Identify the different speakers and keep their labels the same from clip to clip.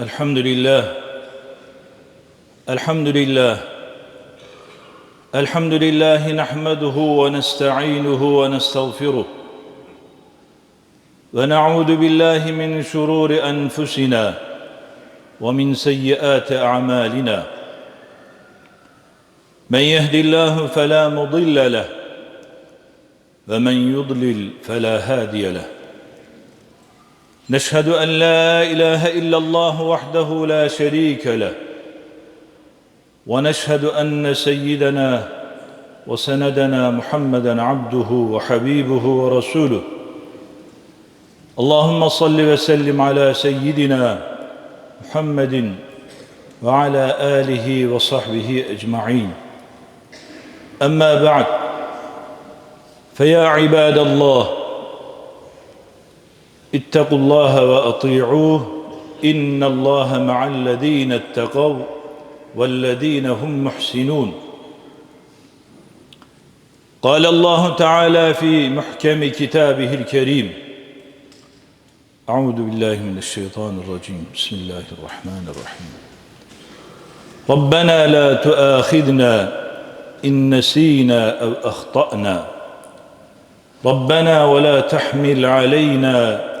Speaker 1: الحمد لله الحمد لله الحمد لله نحمده ونستعينه ونستغفره ونعوذ بالله من شرور أنفسنا ومن سيئات أعمالنا. من يهد الله فلا مضل له ومن يضلل فلا هادي له. نشهد أن لا إله إلا الله وحده لا شريك له ونشهد أن سيدنا وسندنا محمدا عبده وحبيبه ورسوله. اللهم صل وسلم على سيدنا محمد وعلى آله وصحبه أجمعين. أما بعد فيا عباد الله اتقوا الله وأطيعوه إن الله مع الذين اتقوا والذين هم محسنون. قال الله تعالى في محكم كتابه الكريم أعوذ بالله من الشيطان الرجيم. بسم الله الرحمن الرحيم. ربنا لا تؤاخذنا إن نسينا أو أخطأنا. ربنا ولا تحمل علينا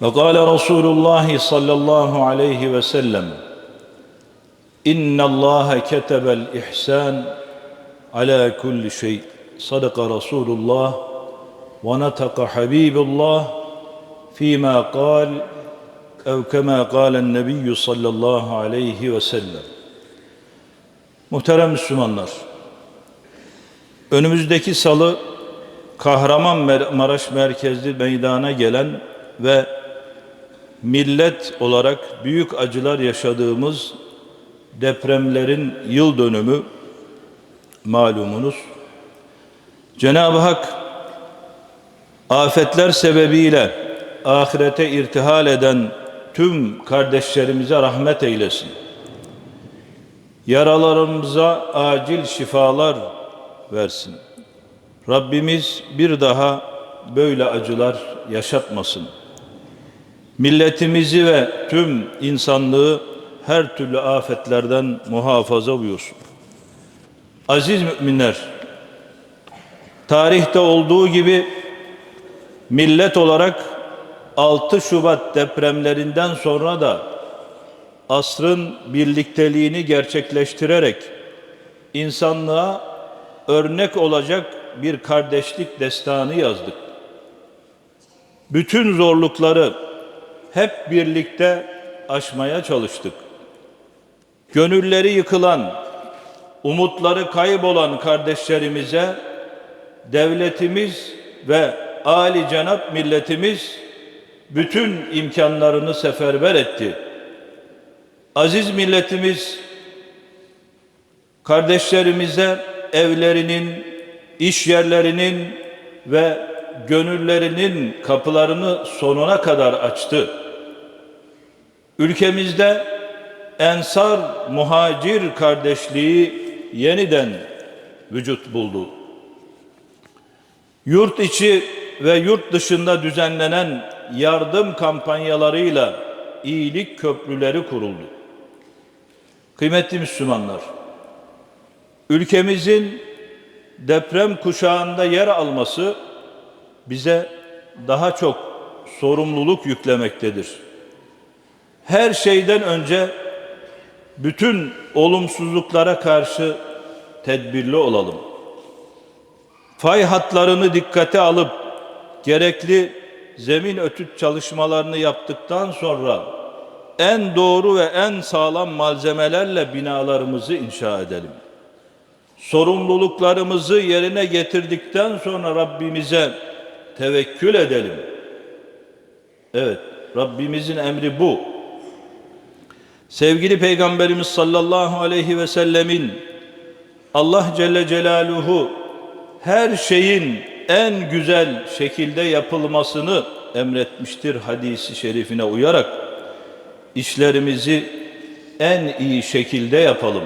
Speaker 1: وقال رسول الله صلى الله عليه وسلم ان الله كتب الاحسان على كل شيء صدق رسول الله ونطق حبيب الله فيما قال او كما قال النبي صلى الله aleyhi ve sellem Muhterem Müslümanlar önümüzdeki salı Kahramanmaraş merkezli meydana gelen ve millet olarak büyük acılar yaşadığımız depremlerin yıl dönümü malumunuz. Cenab-ı Hak afetler sebebiyle ahirete irtihal eden tüm kardeşlerimize rahmet eylesin. Yaralarımıza acil şifalar versin. Rabbimiz bir daha böyle acılar yaşatmasın. Milletimizi ve tüm insanlığı her türlü afetlerden muhafaza buyursun. Aziz müminler, tarihte olduğu gibi millet olarak 6 Şubat depremlerinden sonra da asrın birlikteliğini gerçekleştirerek insanlığa örnek olacak bir kardeşlik destanı yazdık. Bütün zorlukları hep birlikte aşmaya çalıştık. Gönülleri yıkılan, umutları kaybolan kardeşlerimize devletimiz ve âli cenap milletimiz bütün imkanlarını seferber etti. Aziz milletimiz kardeşlerimize evlerinin, iş yerlerinin ve gönüllerinin kapılarını sonuna kadar açtı. Ülkemizde ensar muhacir kardeşliği yeniden vücut buldu. Yurt içi ve yurt dışında düzenlenen yardım kampanyalarıyla iyilik köprüleri kuruldu. Kıymetli Müslümanlar, ülkemizin deprem kuşağında yer alması bize daha çok sorumluluk yüklemektedir. Her şeyden önce bütün olumsuzluklara karşı tedbirli olalım. Fay hatlarını dikkate alıp gerekli zemin ötüt çalışmalarını yaptıktan sonra en doğru ve en sağlam malzemelerle binalarımızı inşa edelim. Sorumluluklarımızı yerine getirdikten sonra Rabbimize tevekkül edelim. Evet, Rabbimizin emri bu. Sevgili Peygamberimiz sallallahu aleyhi ve sellemin Allah Celle Celaluhu her şeyin en güzel şekilde yapılmasını emretmiştir hadisi şerifine uyarak işlerimizi en iyi şekilde yapalım.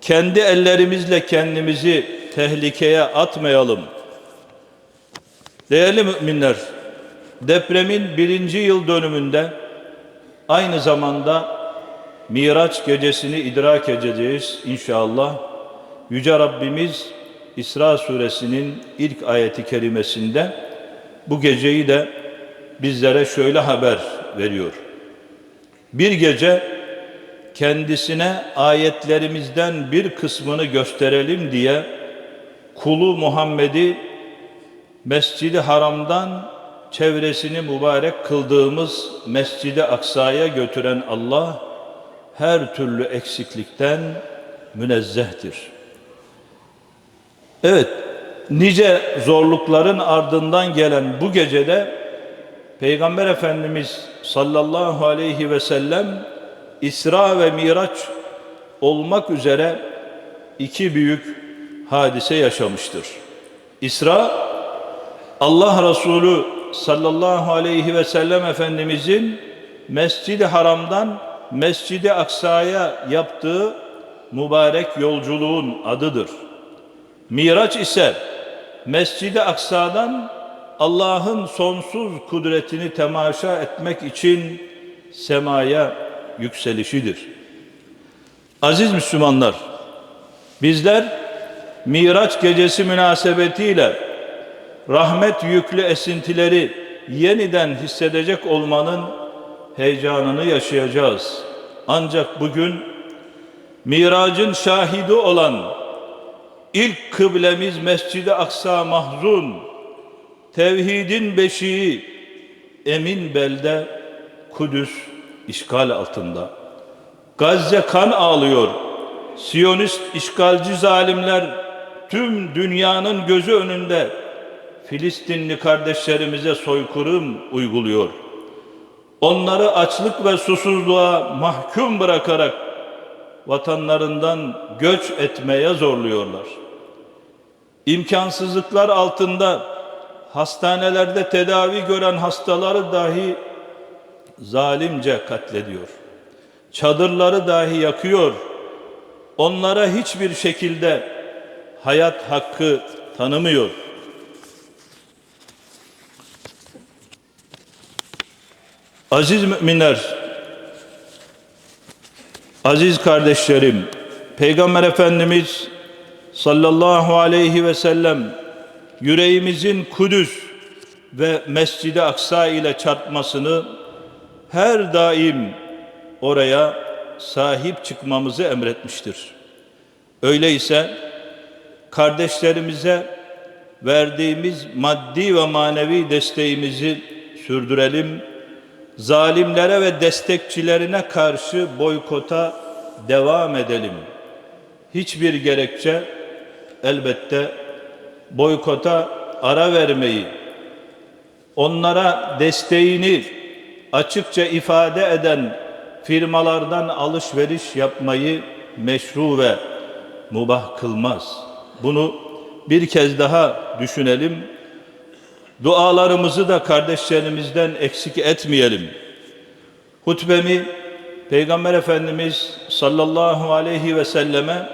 Speaker 1: Kendi ellerimizle kendimizi tehlikeye atmayalım. Değerli müminler, depremin birinci yıl dönümünde aynı zamanda Miraç gecesini idrak edeceğiz inşallah. Yüce Rabbimiz İsra suresinin ilk ayeti kerimesinde bu geceyi de bizlere şöyle haber veriyor. Bir gece kendisine ayetlerimizden bir kısmını gösterelim diye kulu Muhammed'i Mescidi Haram'dan çevresini mübarek kıldığımız Mescidi Aksa'ya götüren Allah her türlü eksiklikten münezzehtir. Evet, nice zorlukların ardından gelen bu gecede Peygamber Efendimiz sallallahu aleyhi ve sellem İsra ve Miraç olmak üzere iki büyük hadise yaşamıştır. İsra Allah Resulü sallallahu aleyhi ve sellem Efendimizin Mescid-i Haram'dan Mescid-i Aksa'ya yaptığı mübarek yolculuğun adıdır. Miraç ise Mescid-i Aksa'dan Allah'ın sonsuz kudretini temaşa etmek için semaya yükselişidir. Aziz Müslümanlar, bizler Miraç gecesi münasebetiyle rahmet yüklü esintileri yeniden hissedecek olmanın heyecanını yaşayacağız. Ancak bugün miracın şahidi olan ilk kıblemiz Mescid-i Aksa mahzun, tevhidin beşiği, emin belde Kudüs işgal altında. Gazze kan ağlıyor. Siyonist işgalci zalimler tüm dünyanın gözü önünde Filistinli kardeşlerimize soykırım uyguluyor. Onları açlık ve susuzluğa mahkum bırakarak vatanlarından göç etmeye zorluyorlar. İmkansızlıklar altında hastanelerde tedavi gören hastaları dahi zalimce katlediyor. Çadırları dahi yakıyor. Onlara hiçbir şekilde hayat hakkı tanımıyor. Aziz müminler, aziz kardeşlerim, Peygamber Efendimiz sallallahu aleyhi ve sellem yüreğimizin Kudüs ve Mescid-i Aksa ile çarpmasını her daim oraya sahip çıkmamızı emretmiştir. Öyleyse kardeşlerimize verdiğimiz maddi ve manevi desteğimizi sürdürelim. Zalimlere ve destekçilerine karşı boykota devam edelim. Hiçbir gerekçe elbette boykota ara vermeyi, onlara desteğini açıkça ifade eden firmalardan alışveriş yapmayı meşru ve mubah kılmaz. Bunu bir kez daha düşünelim. Dualarımızı da kardeşlerimizden eksik etmeyelim. Hutbemi Peygamber Efendimiz sallallahu aleyhi ve selleme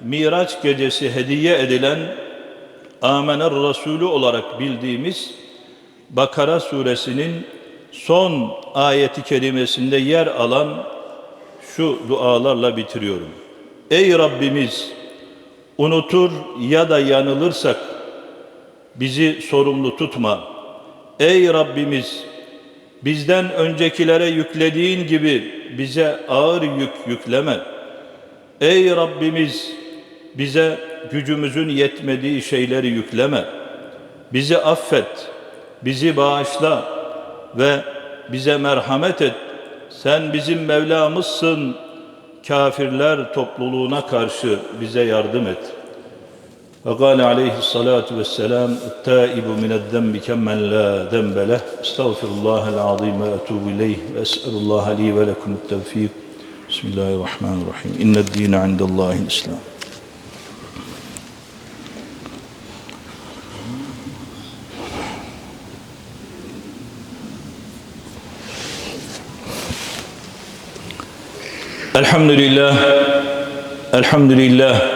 Speaker 1: Miraç gecesi hediye edilen Amener Resulü olarak bildiğimiz Bakara suresinin son ayeti kerimesinde yer alan şu dualarla bitiriyorum. Ey Rabbimiz unutur ya da yanılırsak bizi sorumlu tutma. Ey Rabbimiz bizden öncekilere yüklediğin gibi bize ağır yük yükleme. Ey Rabbimiz bize gücümüzün yetmediği şeyleri yükleme. Bizi affet, bizi bağışla ve bize merhamet et. Sen bizim Mevlamızsın. Kafirler topluluğuna karşı bize yardım et. وقال عليه الصلاة والسلام التائب من الذنب كمن لا ذنب له أستغفر الله العظيم وأتوب إليه وأسأل الله لي ولكم التوفيق Bismillahirrahmanirrahim. İnned dîne indellâhil İslam. الحمد لله الحمد لله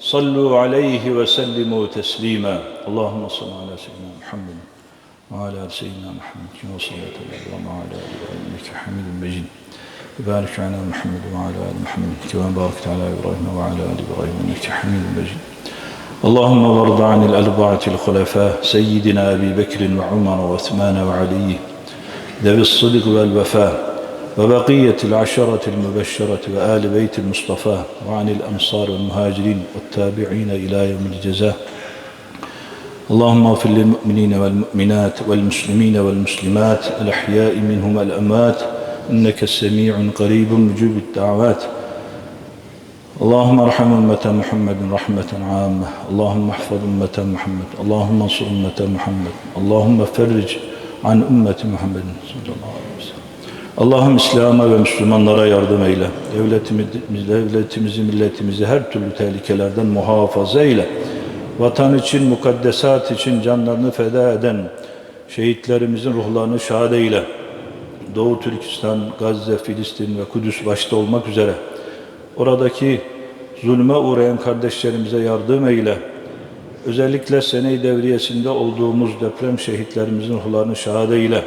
Speaker 1: صلوا عليه وسلموا تسليما. اللهم صل على سيدنا محمد وعلى آل سيدنا محمد كما صليت على إبراهيم وعلى آل إبراهيم إنك حميد مجيد. وبارك على محمد وعلى آل محمد كما باركت على إبراهيم وعلى آل إبراهيم إنك حميد مجيد. اللهم وارض عن الأربعة الخلفاء سيدنا أبي بكر وعمر وعثمان وعلي ذوي الصدق والوفاء. وبقية العشرة المبشرة وآل بيت المصطفى وعن الأنصار والمهاجرين والتابعين إلى يوم الجزاء. اللهم اغفر للمؤمنين والمؤمنات والمسلمين والمسلمات الأحياء منهم الأموات إنك سميع قريب مجيب الدعوات. اللهم ارحم أمة محمد رحمة عامة. اللهم احفظ أمة محمد. اللهم انصر أمة محمد. اللهم فرج عن أمة محمد صلى الله عليه وسلم. Allah'ım İslam'a ve Müslümanlara yardım eyle. Devletimizi, devletimizi, milletimizi her türlü tehlikelerden muhafaza eyle. Vatan için, mukaddesat için canlarını feda eden şehitlerimizin ruhlarını şad eyle. Doğu Türkistan, Gazze, Filistin ve Kudüs başta olmak üzere oradaki zulme uğrayan kardeşlerimize yardım eyle. Özellikle sene devriyesinde olduğumuz deprem şehitlerimizin ruhlarını şad eyle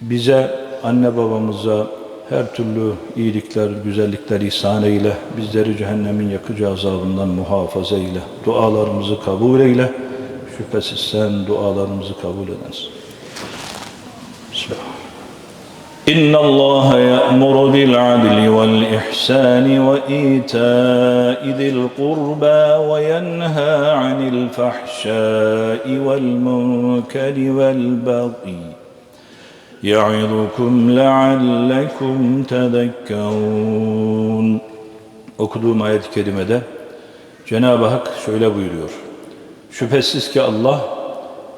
Speaker 1: bize, anne babamıza her türlü iyilikler, güzellikler ihsan eyle. Bizleri cehennemin yakıcı azabından muhafaza eyle. Dualarımızı kabul eyle. Şüphesiz sen dualarımızı kabul edersin. Bismillah. إن الله يأمر بالعدل والإحسان وإيتاء ذي القربى وينهى عن الفحشاء والمنكر والبغي يعظكم لعلكم تذكرون Okuduğum ayet-i kerimede Cenab-ı Hak şöyle buyuruyor. Şüphesiz ki Allah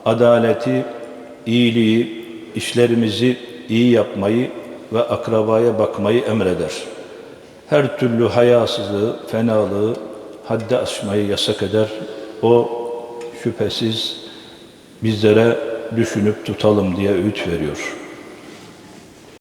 Speaker 1: adaleti, iyiliği, işlerimizi iyi yapmayı ve akrabaya bakmayı emreder. Her türlü hayasızlığı, fenalığı, haddi aşmayı yasak eder. O şüphesiz bizlere düşünüp tutalım diye öğüt veriyor.